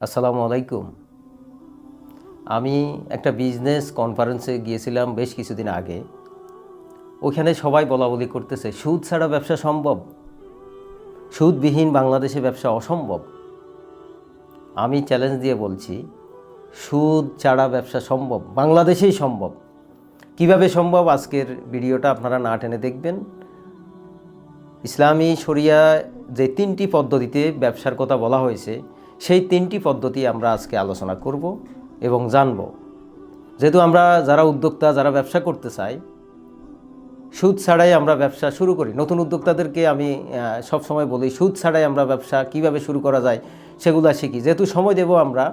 আসসালামু আলাইকুম। আমি একটা বিজনেস কনফারেন্সে গিয়েছিলাম বেশ কিছুদিন আগে। ওখানে সবাই বলা বলি করতেছে, সুদ ছাড়া ব্যবসা সম্ভব? সুদবিহীন বাংলাদেশে ব্যবসা অসম্ভব? আমি চ্যালেঞ্জ দিয়ে বলছি, সুদ ছাড়া ব্যবসা সম্ভব? বাংলাদেশেই সম্ভব? কীভাবে সম্ভব? আজকের ভিডিওটা আপনারা না টেনে দেখবেন। ইসলামী শরিয়া যে তিনটি পদ্ধতিতে ব্যবসার কথা বলা হয়েছে সেই তিনটি পদ্ধতি আমরা আজকে আলোচনা করব এবং জানব। যেহেতু আমরা যারা উদ্যোক্তা, যারা ব্যবসা করতে চাই, সুদ ছাড়াই আমরা ব্যবসা শুরু করি। নতুন উদ্যোক্তাদেরকে আমি সব সময় বলি, সুদ ছাড়াই আমরা ব্যবসা কীভাবে শুরু করা যায় সেগুলো শিখি। যেহেতু সময় দেব আমরা,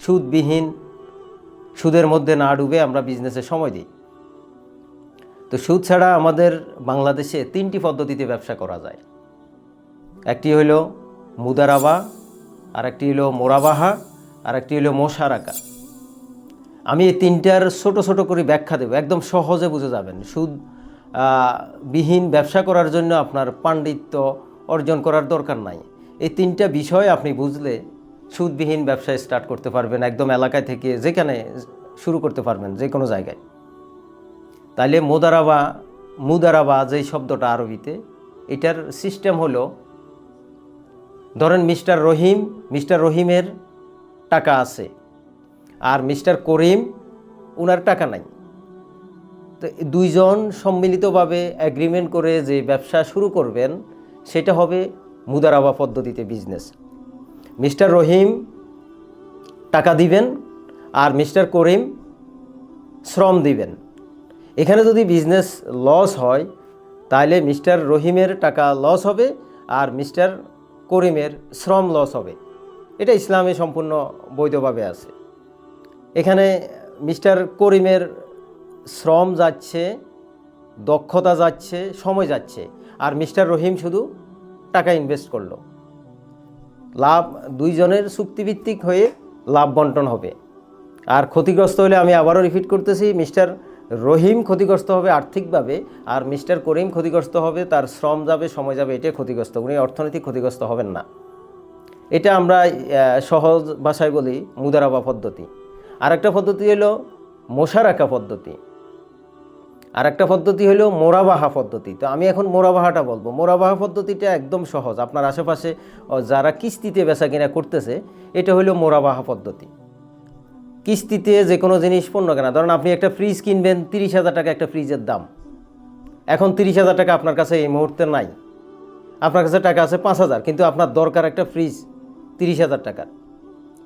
সুদবিহীন, সুদের মধ্যে না ডুবে আমরা বিজনেসে সময় দিই। তো সুদ ছাড়া আমাদের বাংলাদেশে তিনটি পদ্ধতিতে ব্যবসা করা যায়। একটি হলো মুদারাবা আর একটি হলো মোরাবাহা আর একটি হলো মোশারাকা। আমি এই তিনটার ছোট ছোট করে ব্যাখ্যা দেবো, একদম সহজে বুঝে যাবেন। সুদ বিহীন ব্যবসা করার জন্য আপনার পাণ্ডিত্য অর্জন করার দরকার নাই। এই তিনটা বিষয় আপনি বুঝলে সুদবিহীন ব্যবসা স্টার্ট করতে পারবেন, একদম এলাকায় থেকে যেখানে শুরু করতে পারবেন, যে কোনো জায়গায়। তাইলে মোদারাবা, মুদারাবা যেই শব্দটা আরবিতে, এটার সিস্টেম হলো ধরেন মিস্টার রহিম, মিস্টার রহিমের টাকা আছে। আর মিস্টার করিম ওনার টাকা নাই। তো দুইজন সম্মিলিতভাবে অ্যাগ্রিমেন্ট করে যে ব্যবসা শুরু করবেন, সেটা হবে মুদারাবা পদ্ধতিতে বিজনেস মিস্টার রহিম টাকা দিবেন, আর মিস্টার করিম শ্রম দিবেন। এখানে যদি বিজনেস লস হয়, তাহলে মিস্টার রহিমের টাকা লস হবে, আর মিস্টার করিমের শ্রম লস হবে। এটা ইসলামে সম্পূর্ণ বৈধভাবে আছে। এখানে মিস্টার করিমের শ্রম যাচ্ছে, দক্ষতা যাচ্ছে, সময় যাচ্ছে। আর মিস্টার রহিম শুধু টাকা ইনভেস্ট করল। লাভ, দুইজনের চুক্তিভিত্তিক হয়ে লাভ বন্টন হবে। আর ক্ষতিগ্রস্ত হলে আমি আবারও রিপিট করতেছি, মিস্টার রহিম ক্ষতিগ্রস্ত হবে আর্থিকভাবে আর মিস্টার করিম ক্ষতিগ্রস্ত হবে, তার শ্রম যাবে, সময় যাবে, এটাই ক্ষতিগ্রস্ত। উনি অর্থনৈতিক ক্ষতিগ্রস্ত হবেন না। এটা আমরা সহজ ভাষায় বলি মুদারাবা পদ্ধতি। আর একটা পদ্ধতি হলো মোশারাকা পদ্ধতি। আর একটা পদ্ধতি হলো মোরাবাহা পদ্ধতি। তো আমি এখন মোরাবাহাটা বলব। মোরাবাহা পদ্ধতিটা একদম সহজ। আপনার আশেপাশে যারা কিস্তিতে বেচা কিনা করতেছে, এটা হলো মোরাবাহা পদ্ধতি। কিস্তিতে যে কোনো জিনিস পণ্য কেনা। ধরুন আপনি একটা ফ্রিজ কিনবেন, তিরিশ হাজার টাকা একটা ফ্রিজের দাম। এখন তিরিশ হাজার টাকা আপনার কাছে এই মুহূর্তে নাই। আপনার কাছে টাকা আছে পাঁচ হাজার, কিন্তু আপনার দরকার একটা ফ্রিজ তিরিশ হাজার টাকার।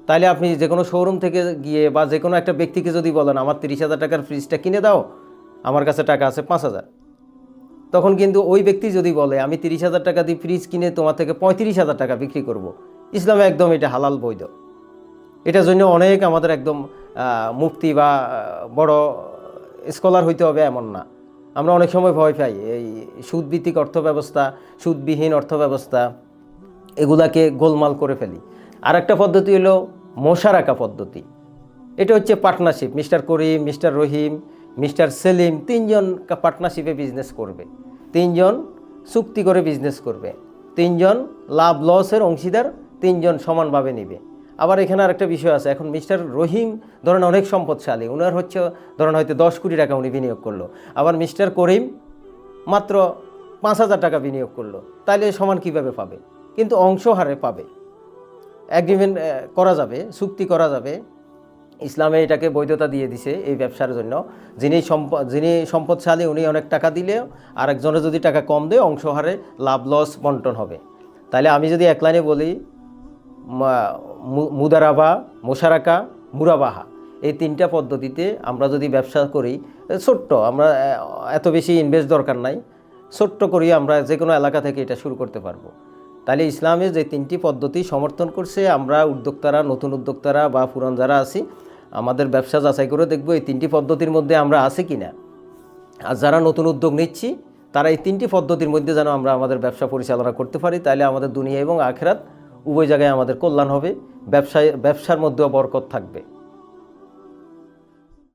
তাহলে আপনি যে কোনো শোরুম থেকে গিয়ে বা যে কোনো একটা ব্যক্তিকে যদি বলেন, আমার তিরিশ হাজার টাকার ফ্রিজটা কিনে দাও, আমার কাছে টাকা আছে পাঁচ হাজার। তখন কিন্তু ওই ব্যক্তি যদি বলে, আমি তিরিশ হাজার টাকা দিয়ে ফ্রিজ কিনে তোমার থেকে পঁয়ত্রিশ হাজার টাকা বিক্রি করব। ইসলামে একদম এটা হালাল বৈধ। এটার জন্য অনেক আমাদের একদম মুক্তি বা বড় স্কলার হইতে হবে এমন না। আমরা অনেক সময় ভয় পাই এই সুদভিত্তিক অর্থ ব্যবস্থা সুদবিহীন অর্থ ব্যবস্থা এগুলাকে গোলমাল করে ফেলি। আর একটা পদ্ধতি হলো মোশারাকা পদ্ধতি। এটা হচ্ছে partnership mister Karim mister Rahim mister Selim, তিনজন পার্টনারশিপে বিজনেস করবে। তিনজন চুক্তি করে বিজনেস করবে। তিনজন লাভ লসের অংশীদার, তিনজন সমানভাবে নেবে। আবার এখানে আরেকটা বিষয় আছে। এখন মিস্টার রহিম ধরেন অনেক সম্পদশালী। ওনার হচ্ছে ধরেন হয়তো দশ কোটি টাকা উনি বিনিয়োগ করল। আবার মিস্টার করিম মাত্র পাঁচ হাজার টাকা বিনিয়োগ করল। তাহলে সমান কীভাবে পাবে? কিন্তু অংশ হারে পাবে। অ্যাগ্রিমেন্ট করা যাবে, চুক্তি করা যাবে। ইসলামে এটাকে বৈধতা দিয়ে দিছে এই ব্যবসার জন্য। যিনি সম্পদ যিনি সম্পদশালী উনি অনেক টাকা দিলেও আরেকজনের যদি টাকা কম দেয়, অংশ হারে লাভ লস বন্টন হবে। তাহলে আমি যদি এক লাইনে বলি মুদারাবা মোশারাকা, মুরাবাহা। এই তিনটা পদ্ধতিতে আমরা যদি ব্যবসা করি ছোট্ট, আমরা এত বেশি ইনভেস্ট দরকার নাই। ছোট্ট করি আমরা যে কোনো এলাকা থেকে এটা শুরু করতে পারব। তাহলে ইসলামে যে তিনটি পদ্ধতি সমর্থন করছে, আমরা উদ্যোক্তারা, নতুন উদ্যোক্তারা বা পুরান যারা আছি, আমাদের ব্যবসা যাচাই করে দেখব এই তিনটি পদ্ধতির মধ্যে আমরা আছি কি না আর যারা নতুন উদ্যোগ নিচ্ছি, তারা এই তিনটি পদ্ধতির মধ্যে যেন আমরা আমাদের ব্যবসা পরিচালনা করতে পারি, তাহলে আমাদের দুনিয়া এবং আখেরাত উভয় জায়গায় আমাদের কল্যাণ হবে ব্যবসায় ব্যবসার মধ্যেও বরকত থাকবে।